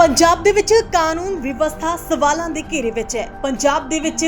ਪੰਜਾਬ ਦੇ ਵਿੱਚ ਕਾਨੂੰਨ ਵਿਵਸਥਾ ਸਵਾਲਾਂ ਦੇ ਘੇਰੇ ਵਿੱਚ ਹੈ। ਪੰਜਾਬ ਦੇ ਵਿੱਚ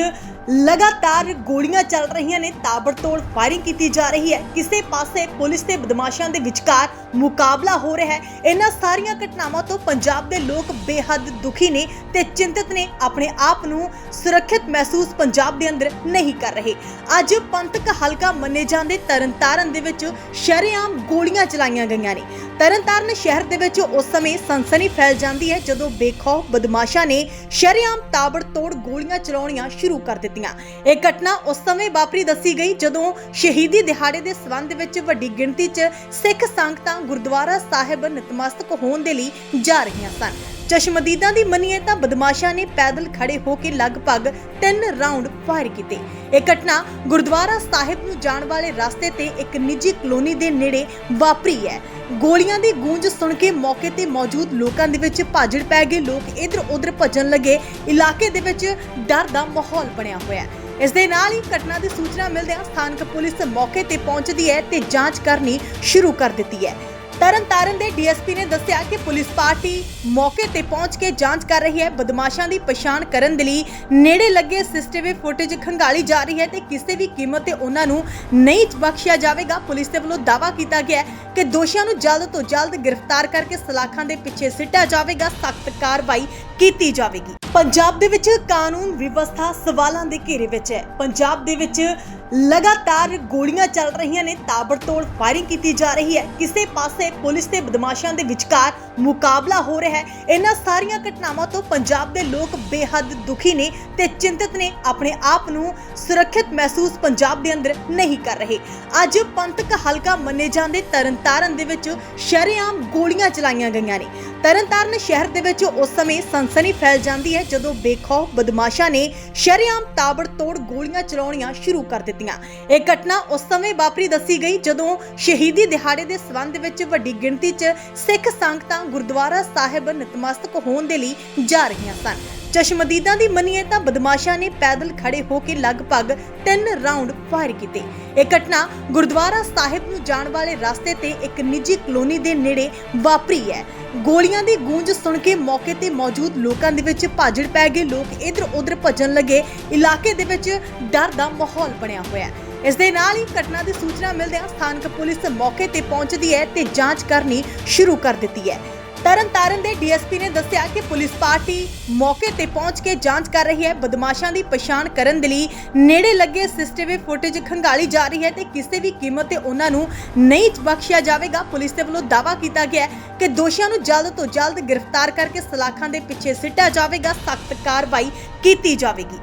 ਲਗਾਤਾਰ ਗੋਲੀਆਂ ਚੱਲ ਰਹੀਆਂ ਨੇ, ਤਾਬੜਤੋੜ ਫਾਇਰਿੰਗ ਕੀਤੀ ਜਾ ਰਹੀ ਹੈ। ਕਿਸੇ ਪਾਸੇ ਪੁਲਿਸ ਤੇ ਬਦਮਾਸ਼ਾਂ ਦੇ ਵਿਚਕਾਰ ਮੁਕਾਬਲਾ ਹੋ ਰਿਹਾ ਹੈ। ਇਹਨਾਂ ਸਾਰੀਆਂ ਘਟਨਾਵਾਂ ਤੋਂ ਪੰਜਾਬ ਦੇ ਲੋਕ ਬੇਹੱਦ ਦੁਖੀ ਨੇ ਤੇ ਚਿੰਤਤ ਨੇ, ਆਪਣੇ ਆਪ ਨੂੰ ਸੁਰੱਖਿਅਤ ਮਹਿਸੂਸ ਪੰਜਾਬ ਦੇ ਅੰਦਰ ਨਹੀਂ ਕਰ ਰਹੇ। ਅੱਜ ਪੰਥਕ ਹਲਕਾ ਮੰਨੇ ਜਾਂਦੇ ਤਰਨਤਾਰਨ ਦੇ ਵਿੱਚ ਸ਼ਰੇਆਮ ਗੋਲੀਆਂ ਚਲਾਈਆਂ ਗਈਆਂ ਨੇ। ਤਰਨਤਾਰਨ ਸ਼ਹਿਰ ਦੇ ਵਿੱਚ ਉਸ ਸਮੇਂ ਸਨਸਨੀ ਫੈਲ ਜਾਂਦੀ ਹੈ ਜਦੋਂ ਬੇਖੌਫ ਬਦਮਾਸ਼ਾਂ ਨੇ ਸ਼ਰੇਆਮ ਤਾਬੜਤੋੜ ਗੋਲੀਆਂ ਚਲਾਉਣੀਆਂ ਸ਼ੁਰੂ ਕਰ ਦਿੱਤੀਆਂ। ਇਹ ਘਟਨਾ ਉਸ ਸਮੇਂ ਵਾਪਰੀ ਦੱਸੀ ਗਈ ਜਦੋਂ ਸ਼ਹੀਦੀ ਦਿਹਾੜੇ ਦੇ ਸਬੰਧ ਵਿੱਚ ਵੱਡੀ ਗਿਣਤੀ 'ਚ ਸਿੱਖ ਸੰਗਤਾਂ ਗੁਰਦੁਆਰਾ ਸਾਹਿਬ ਨਤਮਸਤਕ ਹੋਣ ਦੇ ਲਈ ਜਾ ਰਹੀਆਂ ਸਨ। ਚਸ਼ਮਦੀਦਾਂ ਦੀ ਮੰਨੀਏ ਤਾਂ ਬਦਮਾਸ਼ਾਂ ਨੇ ਪੈਦਲ ਖੜੇ ਹੋ ਕੇ ਲਗਭਗ 3 ਰਾਉਂਡ ਫਾਇਰ ਕੀਤੇ। ਇਹ ਘਟਨਾ ਗੁਰਦੁਆਰਾ ਸਾਹਿਬ ਨੂੰ ਜਾਣ ਵਾਲੇ ਰਸਤੇ ਤੇ ਇੱਕ ਨਿੱਜੀ ਕਲੋਨੀ ਦੇ ਨੇੜੇ ਵਾਪਰੀ ਹੈ। ਗੋਲੀਆਂ ਦੀ ਗੂੰਜ ਸੁਣ ਕੇ ਮੌਕੇ ਤੇ ਮੌਜੂਦ ਲੋਕਾਂ ਦੇ ਵਿੱਚ ਭਾਜੜ ਪੈ ਗਏ। ਲੋਕ ਇਧਰ ਉਧਰ ਭੱਜਣ ਲੱਗੇ। ਇਲਾਕੇ ਦੇ ਵਿੱਚ ਡਰ ਦਾ ਮਾਹੌਲ ਬਣਿਆ ਹੋਇਆ ਹੈ। ਇਸ ਦੇ ਨਾਲ ਹੀ ਘਟਨਾ ਦੀ ਸੂਚਨਾ ਮਿਲਦਿਆਂ ਸਥਾਨਕ ਪੁਲਿਸ ਮੌਕੇ ਤੇ ਪਹੁੰਚਦੀ ਹੈ ਤੇ ਜਾਂਚ ਕਰਨੀ ਸ਼ੁਰੂ ਕਰ ਦਿੱਤੀ ਹੈ। ਤਰਨਤਾਰਨ ਦੇ ਡੀਐਸਪੀ ਨੇ ਦੱਸਿਆ ਕਿ ਪੁਲਿਸ ਪਾਰਟੀ ਮੌਕੇ ਤੇ ਪਹੁੰਚ ਕੇ ਜਾਂਚ ਕਰ ਰਹੀ ਹੈ। ਬਦਮਾਸ਼ਾਂ ਦੀ ਪਛਾਣ ਕਰਨ ਦੇ ਲਈ ਨੇੜੇ ਲੱਗੇ ਸੀਸੀਟੀਵੀ ਫੁਟੇਜ ਖੰਗਾਲੀ ਜਾ ਰਹੀ ਹੈ ਤੇ ਕਿਸੇ ਵੀ ਕੀਮਤ ਤੇ ਉਹਨਾਂ ਨੂੰ ਨਹੀਂ ਬਖਸ਼ਿਆ ਜਾਵੇਗਾ। ਪੁਲਿਸ ਦੇ ਵੱਲੋਂ ਦਾਅਵਾ ਕੀਤਾ ਗਿਆ ਹੈ ਕਿ ਦੋਸ਼ੀਆਂ ਨੂੰ ਜਲਦ ਤੋਂ ਜਲਦ ਗ੍ਰਿਫਤਾਰ ਕਰਕੇ ਸਲਾਖਾਂ ਦੇ ਪਿੱਛੇ ਸਿੱਟਿਆ ਜਾਵੇਗਾ। ਸਖਤ ਕਾਰਵਾਈ ਕੀਤੀ ਜਾਵੇਗੀ। ਪੰਜਾਬ ਦੇ ਵਿੱਚ ਕਾਨੂੰਨ ਵਿਵਸਥਾ ਸਵਾਲਾਂ ਦੇ ਘੇਰੇ ਵਿੱਚ ਹੈ। ਪੰਜਾਬ ਦੇ ਵਿੱਚ ਲਗਾਤਾਰ ਗੋਲੀਆਂ ਚੱਲ ਰਹੀਆਂ ਨੇ, ਤਾਬੜਤੋੜ ਫਾਇਰਿੰਗ ਕੀਤੀ ਜਾ ਰਹੀ ਹੈ। ਕਿਸੇ ਪਾਸੇ ਪੁਲਿਸ ਤੇ ਬਦਮਾਸ਼ਾਂ ਦੇ ਵਿਚਕਾਰ ਮੁਕਾਬਲਾ ਹੋ ਰਿਹਾ ਹੈ। ਇਹਨਾਂ ਸਾਰੀਆਂ ਘਟਨਾਵਾਂ ਤੋਂ ਪੰਜਾਬ ਦੇ ਲੋਕ ਬੇਹੱਦ ਦੁਖੀ ਨੇ ਤੇ ਚਿੰਤਤ ਨੇ, ਆਪਣੇ ਆਪ ਨੂੰ ਸੁਰੱਖਿਅਤ ਮਹਿਸੂਸ ਪੰਜਾਬ ਦੇ ਅੰਦਰ ਨਹੀਂ ਕਰ ਰਹੇ। ਅੱਜ ਪੰਥਕ ਹਲਕਾ ਮੰਨੇ ਜਾਂਦੇ ਤਰਨਤਾਰਨ ਦੇ ਵਿੱਚ ਸ਼ਰੇਆਮ ਗੋਲੀਆਂ ਚਲਾਈਆਂ ਗਈਆਂ ਨੇ। ਤਰਨਤਾਰਨ ਸ਼ਹਿਰ ਦੇ ਵਿੱਚ ਉਸ ਸਮੇਂ ਸਨਸਨੀ ਫੈਲ ਜਾਂਦੀ ਹੈ ਹੈ ਜਦੋਂ ਬੇਖੌਫ ਬਦਮਾਸ਼ਾਂ ਨੇ ਸ਼ਰੇਆਮ ਤਾਬੜਤੋੜ ਗੋਲੀਆਂ ਚਲਾਉਣੀਆਂ ਸ਼ੁਰੂ ਕਰ ਦਿੱਤੀਆਂ। ਇਹ ਘਟਨਾ ਉਸ ਸਮੇਂ ਵਾਪਰੀ ਦੱਸੀ ਗਈ ਜਦੋਂ ਸ਼ਹੀਦੀ ਦਿਹਾੜੇ ਦੇ ਸਬੰਧ ਵਿੱਚ ਵੱਡੀ ਗਿਣਤੀ 'ਚ ਸਿੱਖ ਸੰਗਤਾਂ ਗੁਰਦੁਆਰਾ ਸਾਹਿਬ ਨਤਮਸਤਕ ਹੋਣ ਦੇ ਲਈ ਜਾ ਰਹੀਆਂ ਸਨ। ਚਸ਼ਮਦੀਦਾਂ ਦੀ ਮੰਨੀਏ ਤਾਂ ਬਦਮਾਸ਼ਾਂ ਨੇ ਪੈਦਲ ਖੜੇ ਹੋ ਕੇ ਲਗਭਗ 3 ਰਾਉਂਡ ਫਾਇਰ ਕੀਤੇ। ਇਹ ਘਟਨਾ ਗੁਰਦੁਆਰਾ ਸਾਹਿਬ ਨੂੰ ਜਾਣ ਵਾਲੇ ਰਸਤੇ ਤੇ ਇੱਕ ਨਿੱਜੀ ਕਲੋਨੀ ਦੇ ਨੇੜੇ ਵਾਪਰੀ ਹੈ। ਗੋਲੀਆਂ ਦੀ ਗੂੰਜ ਸੁਣ ਕੇ ਮੌਕੇ ਤੇ ਮੌਜੂਦ ਲੋਕਾਂ ਦੇ ਵਿੱਚ ਭਾਜੜ ਪੈ ਗਏ। ਲੋਕ ਇਧਰ ਉਧਰ ਭੱਜਣ ਲੱਗੇ। ਇਲਾਕੇ ਦੇ ਵਿੱਚ ਡਰ ਦਾ ਮਾਹੌਲ ਬਣਿਆ ਹੋਇਆ ਹੈ। ਇਸ ਦੇ ਨਾਲ ਹੀ ਘਟਨਾ ਦੀ ਸੂਚਨਾ ਮਿਲਦਿਆਂ ਸਥਾਨਕ ਪੁਲਿਸ ਮੌਕੇ ਤੇ ਪਹੁੰਚਦੀ ਹੈ ਤੇ ਜਾਂਚ ਕਰਨੀ ਸ਼ੁਰੂ ਕਰ ਦਿੱਤੀ ਹੈ। ਤਰਨਤਾਰਨ ਦੇ ਡੀਐਸਪੀ ਨੇ ਦੱਸਿਆ ਕਿ ਪੁਲਿਸ ਪਾਰਟੀ ਮੌਕੇ ਤੇ ਪਹੁੰਚ ਕੇ ਜਾਂਚ ਕਰ ਰਹੀ ਹੈ। ਬਦਮਾਸ਼ਾਂ ਦੀ ਪਛਾਣ ਕਰਨ ਦੇ ਲਈ ਨੇੜੇ ਲੱਗੇ ਸੀਸੀਟੀਵੀ ਫੁਟੇਜ ਖੰਗਾਲੀ ਜਾ ਰਹੀ ਹੈ ਤੇ ਕਿਸੇ ਵੀ ਕੀਮਤ ਤੇ ਉਹਨਾਂ ਨੂੰ ਨਹੀਂ ਬਖਸ਼ਿਆ ਜਾਵੇਗਾ। ਪੁਲਿਸ ਦੇ ਵੱਲੋਂ ਦਾਅਵਾ ਕੀਤਾ ਗਿਆ ਹੈ ਕਿ ਦੋਸ਼ੀਆਂ ਨੂੰ ਜਲਦ ਤੋਂ ਜਲਦ ਗ੍ਰਿਫਤਾਰ ਕਰਕੇ ਸਲਾਖਾਂ ਦੇ ਪਿੱਛੇ ਸਿੱਟਿਆ ਜਾਵੇਗਾ। ਸਖਤ ਕਾਰਵਾਈ ਕੀਤੀ ਜਾਵੇਗੀ।